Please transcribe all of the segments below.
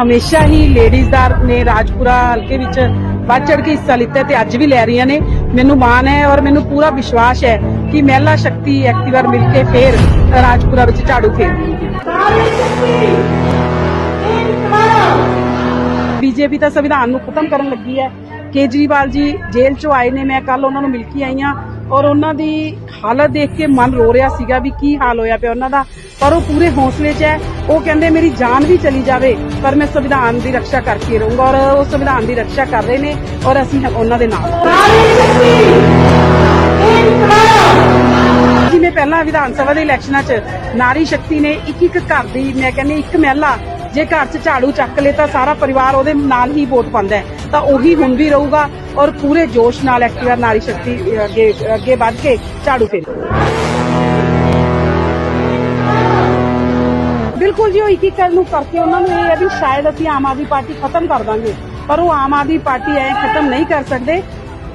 ਹਮੇਸ਼ਾ ਹੀ ਲੇਡੀਜ਼ਦਾਰ ਨੇ ਰਾਜਪੁਰਾ ਹਲਕੇ ਵਿੱਚ ਵੱਧ ਚੜ ਕੇ ਹਿੱਸਾ ਲਿੱਤਾ ਤੇ ਅੱਜ ਵੀ ਲੈ ਰਹੀਆਂ ਨੇ। ਮੈਨੂੰ ਮਾਣ ਹੈ ਔਰ ਮੈਨੂੰ ਪੂਰਾ ਵਿਸ਼ਵਾਸ ਹੈ ਕਿ ਮਹਿਲਾ ਸ਼ਕਤੀ ਐਕਟਿਵਰ ਮਿਲ ਕੇ ਫੇਰ ਰਾਜਪੁਰਾ ਵਿੱਚ ਝਾੜੂ ਫੇਰ। ਬੀਜੇਪੀ ਤਾਂ ਸੰਵਿਧਾਨ ਨੂੰ ਖਤਮ ਕਰਨ ਲੱਗੀ ਹੈ। ਕੇਜਰੀਵਾਲ ਜੀ ਜੇਲ੍ਹ ਚੋਂ ਆਏ ਨੇ, ਮੈਂ ਕੱਲ ਉਹਨਾਂ ਨੂੰ ਮਿਲ ਕੇ ਆਈ ਹਾਂ ਔਰ ਉਹਨਾਂ ਦੀ ਹਾਲਤ ਦੇਖ ਕੇ ਮਨ ਰੋ ਰਿਹਾ ਸੀਗਾ ਵੀ ਕੀ ਹਾਲ ਹੋਇਆ ਪਿਆ ਉਹਨਾਂ ਦਾ, ਪਰ ਉਹ ਪੂਰੇ ਹੌਸਲੇ 'ਚ ਹੈ। ਉਹ ਕਹਿੰਦੇ, ਮੇਰੀ ਜਾਨ ਵੀ ਚਲੀ ਜਾਵੇ, ਪਰ ਮੈਂ ਸੰਵਿਧਾਨ ਦੀ ਰੱਖਿਆ ਕਰਕੇ ਰਹੂੰਗਾ ਔਰ ਉਹ ਸੰਵਿਧਾਨ ਦੀ ਰੱਖਿਆ ਕਰ ਰਹੇ ਨੇ ਔਰ ਅਸੀਂ ਉਹਨਾਂ ਦੇ ਨਾਲ ਜੀ ਮੈਂ ਪਹਿਲਾਂ ਵਿਧਾਨ ਸਭਾ ਦੇ ਇਲੈਕਸ਼ਨਾਂ 'ਚ ਨਾਰੀ ਸ਼ਕਤੀ ਨੇ ਇੱਕ ਇੱਕ ਘਰ ਦੀ, ਮੈਂ ਕਹਿੰਦੀ, ਇੱਕ ਮਹਿਲਾ ਜੇ ਘਰ 'ਚ ਝਾੜੂ ਚੱਕ ਲੇ ਤਾਂ ਸਾਰਾ ਪਰਿਵਾਰ ਉਹਦੇ ਨਾਲ ਹੀ ਵੋਟ ਪਾਉਂਦਾ ਹੈ। ਤਾਂ ਉਹੀ ਹੁਣ ਵੀ ਰਹੂਗਾ ਔਰ ਪੂਰੇ ਜੋਸ਼ ਨਾਲ ਐਕਟਿਵ ਨਾਰੀ ਸ਼ਕਤੀ ਅੱਗੇ ਅੱਗੇ ਵੱਧ ਕੇ ਝਾੜੂ ਫੇਰ ਬਿਲਕੁਲ ਜੀ, ਉਹ ਇੱਕ ਇੱਕ ਨੂੰ ਕਰਕੇ ਉਹਨਾਂ ਨੂੰ ਇਹ ਹੈ ਵੀ ਸ਼ਾਇਦ ਅਸੀਂ ਆਮ ਆਦਮੀ ਪਾਰਟੀ ਖਤਮ ਕਰ ਦਾਂਗੇ। ਪਰ ਉਹ ਆਮ ਆਦਮੀ ਪਾਰਟੀ ਐ ਖਤਮ ਨਹੀਂ ਕਰ ਸਕਦੇ।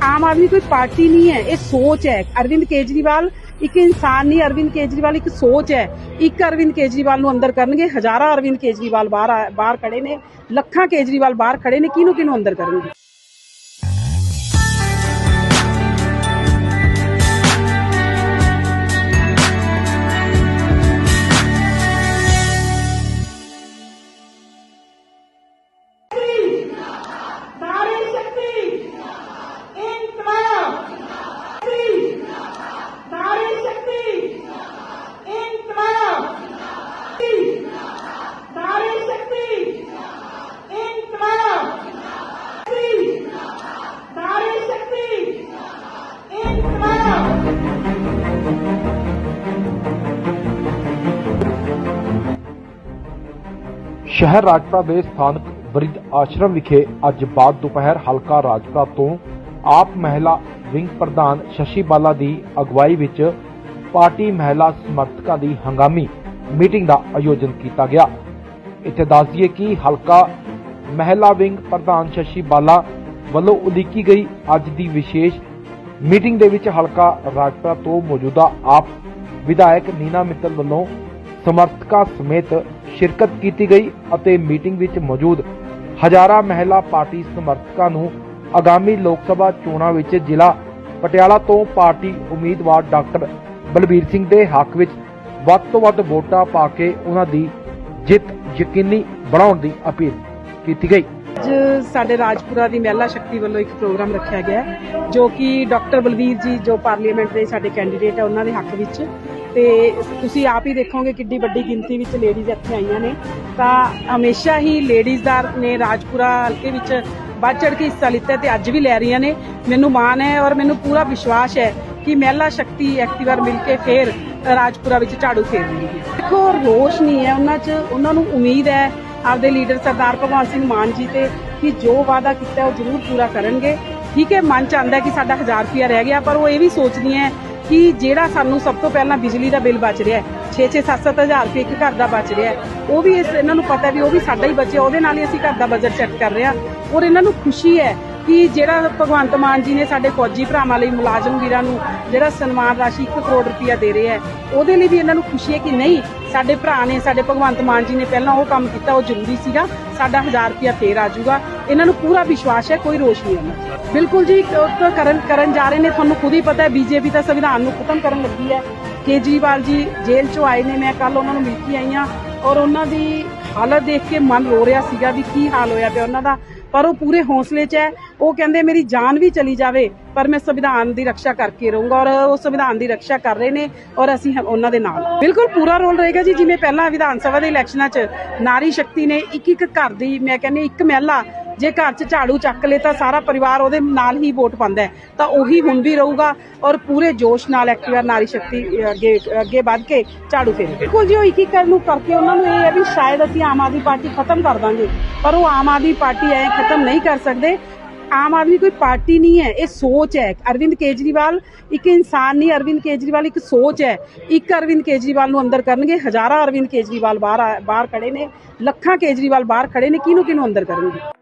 ਆਮ ਆਦਮੀ ਕੋਈ ਪਾਰਟੀ ਨਹੀਂ ਹੈ, ਇਹ ਸੋਚ ਹੈ। ਅਰਵਿੰਦ ਕੇਜਰੀਵਾਲ ਇੱਕ ਇਨਸਾਨ ਨਹੀਂ, ਅਰਵਿੰਦ ਕੇਜਰੀਵਾਲ ਇੱਕ ਸੋਚ ਹੈ। ਇੱਕ ਅਰਵਿੰਦ ਕੇਜਰੀਵਾਲ ਨੂੰ ਅੰਦਰ ਕਰਨਗੇ, ਹਜ਼ਾਰਾਂ ਅਰਵਿੰਦ ਕੇਜਰੀਵਾਲ ਬਾਹਰ ਬਾਹਰ ਖੜੇ ਨੇ, ਲੱਖਾਂ ਕੇਜਰੀਵਾਲ ਬਾਹਰ ਖੜੇ ਨੇ, ਕਿਹਨੂੰ ਕਿਹਨੂੰ ਅੰਦਰ ਕਰਨਗੇ? ਸ਼ਹਿਰ ਰਾਜਪੁਰਾ ਦੇ ਸਥਾਨਕ ਬ੍ਰਿਜ ਆਸ਼ਰਮ ਵਿਖੇ ਅੱਜ ਬਾਅਦ ਦੁਪਹਿਰ ਹਲਕਾ ਰਾਜਪੁਰਾ ਤੋਂ ਆਪ ਮਹਿਲਾ ਵਿੰਗ ਪ੍ਰਧਾਨ ਸ਼ਸ਼ੀ ਬਾਲਾ ਦੀ ਅਗਵਾਈ ਵਿੱਚ ਪਾਰਟੀ ਮਹਿਲਾ ਸਮਰਥਕਾਂ ਦੀ ਹੰਗਾਮੀ ਮੀਟਿੰਗ ਦਾ ਆਯੋਜਨ ਕੀਤਾ ਗਿਆ। ਇੱਥੇ ਦੱਸ ਦਈਏ ਕਿ ਹਲਕਾ ਮਹਿਲਾ ਵਿੰਗ ਪ੍ਰਧਾਨ ਸ਼ਸ਼ੀ ਬਾਲਾ ਵੱਲੋਂ ਉਲੀਕੀ ਗਈ ਅੱਜ ਦੀ ਵਿਸ਼ੇਸ਼ ਮੀਟਿੰਗ ਦੇ ਵਿੱਚ ਹਲਕਾ ਰਾਜਪੁਰਾ ਤੋਂ ਮੌਜੂਦਾ ਆਪ ਵਿਧਾਇਕ ਨੀਨਾ ਮਿੱਤਲ ਵੱਲੋਂ ਸਮਰਥਕਾਂ ਸਮੇਤ ਸ਼ਿਰਕਤ ਕੀਤੀ ਗਈ ਅਤੇ ਮੀਟਿੰਗ ਵਿੱਚ ਮੌਜੂਦ ਹਜ਼ਾਰਾਂ ਮਹਿਲਾ ਪਾਰਟੀ ਸਮਰਥਕਾਂ ਨੂੰ ਆਗਾਮੀ ਲੋਕ ਸਭਾ ਚੋਣਾਂ ਵਿੱਚ ਜ਼ਿਲ੍ਹਾ ਪਟਿਆਲਾ ਤੋਂ ਪਾਰਟੀ ਉਮੀਦਵਾਰ ਡਾਕਟਰ ਬਲਬੀਰ ਸਿੰਘ ਦੇ ਹੱਕ ਵਿੱਚ ਵੱਧ ਤੋਂ ਵੱਧ ਵੋਟਾਂ ਪਾ ਕੇ ਉਹਨਾਂ ਦੀ ਜਿੱਤ ਯਕੀਨੀ ਬਣਾਉਣ ਦੀ ਅਪੀਲ ਕੀਤੀ ਗਈ। ਅੱਜ ਸਾਡੇ ਰਾਜਪੁਰਾ ਦੀ ਮਹਿਲਾ ਸ਼ਕਤੀ ਵੱਲੋਂ ਇੱਕ ਪ੍ਰੋਗਰਾਮ ਰੱਖਿਆ ਗਿਆ ਜੋ ਕਿ ਡਾਕਟਰ ਬਲਬੀਰ ਜੀ ਜੋ ਪਾਰਲੀਮੈਂਟ ਦੇ ਸਾਡੇ ਕੈਂਡੀਡੇਟ ਹੈ, ਉਹਨਾਂ ਦੇ ਹੱਕ ਵਿੱਚ ਤੇ ਤੁਸੀਂ ਆਪ ਹੀ ਦੇਖੋਗੇ ਕਿੰਨੀ ਵੱਡੀ ਗਿਣਤੀ ਵਿੱਚ ਲੇਡੀਜ਼ ਇੱਥੇ ਆਈਆਂ ਨੇ। ਤਾਂ ਹਮੇਸ਼ਾ ਹੀ ਲੇਡੀਜ਼ ਦਾ ਨੇ ਰਾਜਪੁਰਾ ਹਲਕੇ ਵਿੱਚ ਵੱਧ ਚੜ ਕੇ ਹਿੱਸਾ ਲਿੱਤਾ ਹੈ ਤੇ ਅੱਜ ਵੀ ਲੈ ਰਹੀਆਂ ਨੇ। ਮੈਨੂੰ ਮਾਣ ਹੈ ਔਰ ਮੈਨੂੰ ਪੂਰਾ ਵਿਸ਼ਵਾਸ ਹੈ ਕਿ ਮਹਿਲਾ ਸ਼ਕਤੀ ਐਕਟਿਵਰ ਮਿਲ ਕੇ ਫੇਰ ਰਾਜਪੁਰਾ ਵਿੱਚ ਝਾੜੂ ਫੇਰਨਗੀ ਦੇਖੋ, ਰੋਸ਼ ਨਹੀਂ ਹੈ ਉਹਨਾਂ 'ਚ, ਉਹਨਾਂ ਨੂੰ ਉਮੀਦ ਹੈ ਆਪਦੇ ਲੀਡਰ ਸਰਦਾਰ ਭਗਵੰਤ ਸਿੰਘ ਮਾਨ ਜੀ ਤੇ ਕਿ ਜੋ ਵਾਅਦਾ ਕੀਤਾ ਉਹ ਜ਼ਰੂਰ ਪੂਰਾ ਕਰਨਗੇ। ਠੀਕ ਹੈ, ਮਨ ਚ ਆਉਂਦਾ ਕਿ ਸਾਡਾ 1000 ਰੁਪਿਆ ਰਹਿ ਗਿਆ, ਪਰ ਉਹ ਇਹ ਵੀ ਸੋਚਦੀ ਹੈ ਕਿ ਜਿਹੜਾ ਸਾਨੂੰ ਸਭ ਤੋਂ ਪਹਿਲਾਂ ਬਿਜਲੀ ਦਾ ਬਿੱਲ ਬਚ ਰਿਹਾ ਹੈ 6-6 7-7 ਹਜ਼ਾਰ ਰੁਪਏ ਇੱਕ ਘਰ ਦਾ ਬਚ ਰਿਹਾ ਹੈ। ਉਹ ਵੀ ਇਸ ਇਹਨਾਂ ਨੂੰ ਪਤਾ ਵੀ ਉਹ ਵੀ ਸਾਡਾ ਹੀ ਬਚਿਆ, ਉਹਦੇ ਨਾਲ ਹੀ ਅਸੀਂ ਘਰ ਦਾ ਬਜਟ ਸੈੱਟ ਕਰ ਰਹੇ ਹਾਂ। ਔਰ ਇਹਨਾਂ ਨੂੰ ਖੁਸ਼ੀ ਹੈ ਕਿ ਜਿਹੜਾ ਭਗਵੰਤ ਮਾਨ ਜੀ ਨੇ ਸਾਡੇ ਫੌਜੀ ਭਰਾਵਾਂ ਲਈ ਮੁਲਾਜ਼ਮ ਵੀਰਾਂ ਨੂੰ ਜਿਹੜਾ ਸਨਮਾਨ ਰਾਸ਼ੀ 1 ਕਰੋੜ ਰੁਪਇਆ ਦੇ ਰਿਹਾ ਹੈ, ਉਹਦੇ ਲਈ ਵੀ ਇਹਨਾਂ ਨੂੰ ਖੁਸ਼ੀ ਹੈ ਕਿ ਨਹੀਂ ਸਾਡੇ ਭਰਾ ਨੇ, ਸਾਡੇ ਭਗਵੰਤ ਮਾਨ ਜੀ ਨੇ ਪਹਿਲਾਂ ਉਹ ਕੰਮ ਕੀਤਾ, ਉਹ ਜ਼ਰੂਰੀ ਸੀਗਾ। ਸਾਡਾ 1000 ਰੁਪਇਆ ਫੇਰ ਆ ਜਾਊਗਾ। ਇਹਨਾਂ ਨੂੰ ਪੂਰਾ ਵਿਸ਼ਵਾਸ ਹੈ, ਕੋਈ ਰੋਸ਼ ਨਹੀਂ ਇਹਨਾਂ ਬਿਲਕੁਲ ਜੀ ਕਰਨ ਕਰਨ ਜਾ ਰਹੇ ਨੇ, ਤੁਹਾਨੂੰ ਖੁਦ ਹੀ ਪਤਾ ਹੈ, ਬੀਜੇਪੀ ਤਾਂ ਸੰਵਿਧਾਨ ਨੂੰ ਖਤਮ ਕਰਨ ਲੱਗੀ ਹੈ। ਕੇਜਰੀਵਾਲ ਜੀ ਜੇਲ੍ਹ ਚੋਂ ਆਏ ਨੇ, ਮੈਂ ਕੱਲ ਉਹਨਾਂ ਨੂੰ ਮਿਲ ਕੇ ਆਈ ਹਾਂ। ਔਰ ਉਹਨਾਂ ਦੀ ਹਾਲਤ ਦੇਖ ਕੇ ਮਨ ਰੋ ਰਿਹਾ ਸੀਗਾ ਵੀ ਕੀ ਹਾਲ ਹੋਇਆ ਪਿਆ ਉਹਨਾਂ ਦਾ। ਪਰ ਉਹ ਪੂਰੇ ਹੌਸਲੇ 'ਚ ਹੈ। ਉਹ ਕਹਿੰਦੇ, ਮੇਰੀ ਜਾਨ ਵੀ ਚਲੀ ਜਾਵੇ, ਪਰ ਮੈਂ ਸੰਵਿਧਾਨ ਦੀ ਰੱਖਿਆ ਕਰਕੇ ਰਹੂੰਗਾ ਔਰ ਉਹ ਸੰਵਿਧਾਨ ਦੀ ਰੱਖਿਆ ਕਰ ਰਹੇ ਨੇ ਔਰ ਅਸੀਂ ਉਹਨਾਂ ਦੇ ਨਾਲ। ਬਿਲਕੁਲ ਪੂਰਾ ਰੋਲ ਰਹੇਗਾ ਜੀ। ਜਿਵੇਂ ਪਹਿਲਾਂ ਵਿਧਾਨ ਸਭਾ ਦੇ ਇਲੈਕਸ਼ਨਾਂ 'ਚ ਨਾਰੀ ਸ਼ਕਤੀ ਨੇ ਇੱਕ ਇੱਕ ਘਰ ਦੀ, ਮੈਂ ਕਹਿੰਦੀ ਇੱਕ ਮਹਿਲਾ ਜੇ ਘਰ 'ਚ ਝਾੜੂ ਚੱਕ ਲੇ ਤਾਂ ਸਾਰਾ ਪਰਿਵਾਰ ਉਹਦੇ ਨਾਲ ਹੀ ਵੋਟ ਪਾਉਂਦਾ ਤਾਂ ਉਹੀ ਹੁਣ ਵੀ ਰਹੂਗਾ ਔਰ ਪੂਰੇ ਜੋਸ਼ ਨਾਲ ਐਕਟਿਵ ਨਾਰੀ ਸ਼ਕਤੀ ਅੱਗੇ ਅੱਗੇ ਵੱਧ ਕੇ ਝਾੜੂ ਫੇਰੇ। ਬਿਲਕੁਲ ਜੀ, ਉਹ ਇੱਕ ਇੱਕ ਨੂੰ ਕਰਕੇ ਉਹਨਾਂ ਨੂੰ ਇਹ ਹੈ ਵੀ ਸ਼ਾਇਦ ਅਸੀਂ ਆਮ ਆਦਮੀ ਪਾਰਟੀ ਖਤਮ ਕਰ ਦਾਂਗੇ। ਪਰ ਉਹ ਆਮ ਆਦਮੀ ਪਾਰਟੀ ਐ ਖਤਮ ਨਹੀਂ ਕਰ ਸਕਦੇ। ਆਮ ਆਦਮੀ ਕੋਈ ਪਾਰਟੀ ਨਹੀਂ ਹੈ, ਇਹ ਸੋਚ ਹੈ। ਅਰਵਿੰਦ ਕੇਜਰੀਵਾਲ ਇੱਕ ਇਨਸਾਨ ਨਹੀਂ, ਅਰਵਿੰਦ ਕੇਜਰੀਵਾਲ ਇੱਕ ਸੋਚ ਹੈ। ਇੱਕ ਅਰਵਿੰਦ ਕੇਜਰੀਵਾਲ ਨੂੰ ਅੰਦਰ ਕਰਨਗੇ, ਹਜ਼ਾਰਾਂ ਅਰਵਿੰਦ ਕੇਜਰੀਵਾਲ ਬਾਹਰ ਆ- ਬਾਹਰ ਖੜੇ ਨੇ, ਲੱਖਾਂ ਕੇਜਰੀਵਾਲ ਬਾਹਰ ਖੜੇ ਨੇ, ਕਿਹਨੂੰ ਕਿਹਨੂੰ ਅੰਦਰ ਕਰਨਗੇ?